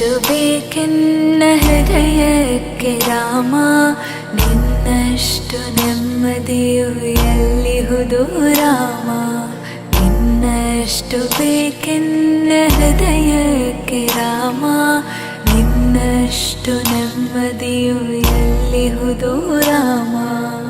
ಇನ್ನಷ್ಟು ಬೇಕೆನ್ನ ಹೃದಯಕ್ಕೆ ರಾಮ ನಿನ್ನಷ್ಟು ನೆಮ್ಮದಿಯು ಎಲ್ಲಿಹುದು ರಾಮ ಇನ್ನಷ್ಟು ಬೇಕೆನ್ನ ಹೃದಯಕ್ಕೆ ರಾಮ ನಿನ್ನಷ್ಟು ನೆಮ್ಮದಿಯು ಎಲ್ಲಿಹುದು ರಾಮ ರಾಮ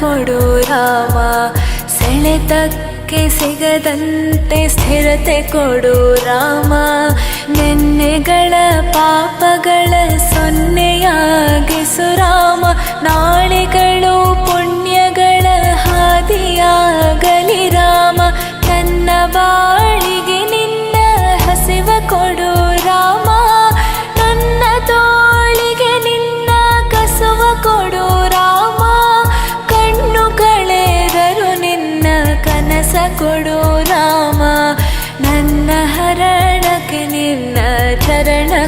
ಕೊಡು ರಾಮ. ಸೆಳೆತಕ್ಕೆ ಸಿಗದಂತೆ ಸ್ಥಿರತೆ ಕೊಡು ರಾಮ. ನೆನ್ನೆಗಳ ಪಾಪಗಳ ಸೊನ್ನೆಯಾಗಿಸು ರಾಮ. ನಾಳೆಗಳು ಪುಣ್ಯಗಳ ಹಾದಿಯಾಗಲಿ.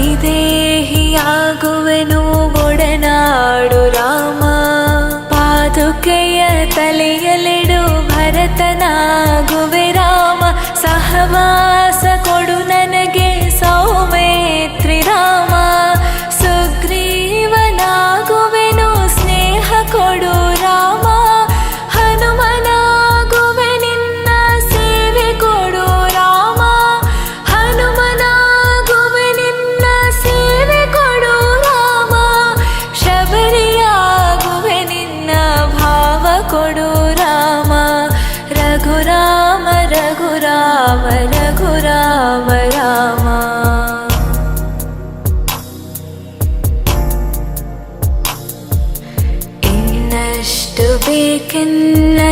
they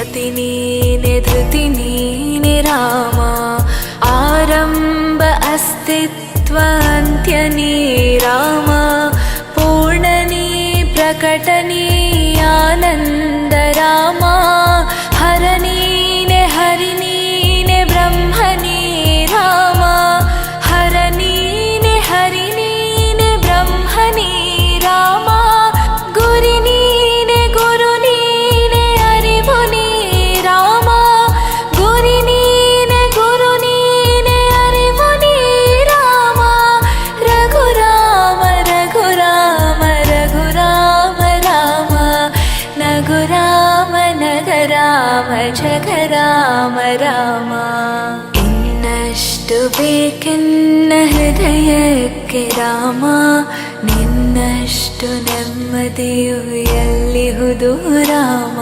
సతి నీనే ధృతి నీనే రామ. ఆరంభ ಜಗ ರಾಮ ರಾಮ ಇನ್ನಷ್ಟು ಬೇಕೆನ್ನ ಹೃದಯಕ್ಕೆ ರಾಮ ನಿನ್ನಷ್ಟು ನೆಮ್ಮದಿಯು ಎಲ್ಲಿಹುದು ರಾಮ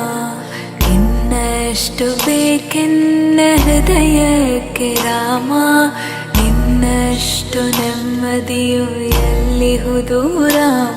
ಇನ್ನಷ್ಟು ಬೇಕೆನ್ನ ಹೃದಯಕ್ಕೆ ರಾಮ ನಿನ್ನಷ್ಟು ನೆಮ್ಮದಿಯು ಎಲ್ಲಿಹುದು ರಾಮ ರಾಮ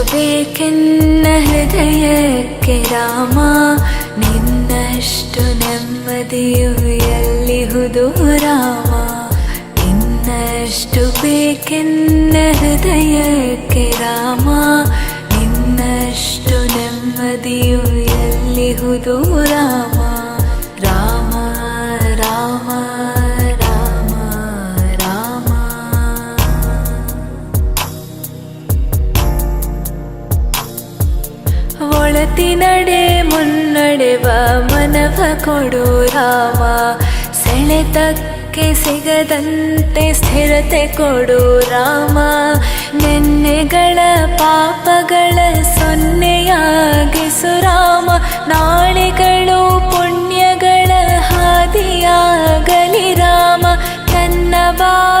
ಇನ್ನಷ್ಟು ಬೇಕೆನ್ನ ಹೃದಯಕ್ಕೆ ರಾಮ ನಿನ್ನಷ್ಟು ನೆಮ್ಮದಿಯು ಎಲ್ಲಿಹುದು ರಾಮ ಇನ್ನಷ್ಟು ಬೇಕೆನ್ನ ಹೃದಯಕ್ಕೆ ರಾಮ ನಿನ್ನಷ್ಟು ನೆಮ್ಮದಿಯು ಎಲ್ಲಿಹುದು ರಾಮ ರಾಮ ಒಳತಿನಡೆ ಮುನ್ನಡೆವ ಮನವ ಕೊಡು ರಾಮ. ಸೆಳೆತಕ್ಕೆ ಸಿಗದಂತೆ ಸ್ಥಿರತೆ ಕೊಡು ರಾಮ. ನೆನ್ನೆಗಳ ಪಾಪಗಳ ಸೊನ್ನೆಯಾಗಿಸು ರಾಮ. ನಾಳೆಗಳು ಪುಣ್ಯಗಳ ಹಾದಿಯಾಗಲಿ ರಾಮ. ನನ್ನ ಬಾಳಿಗೆ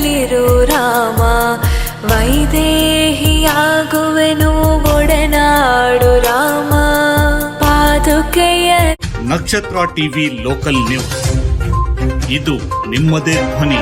ಮಡಿಲಲಿರು ರಾಮ ವೈದೇಹಿಯಾಗುವೆನು ಒಡನಾಡು ರಾಮ. ಪಾದುಕೆಯ ನಕ್ಷತ್ರ ಟಿವಿ ಲೋಕಲ್ ನ್ಯೂಸ್. ಇದು ನಿಮ್ಮದೇ ಧ್ವನಿ.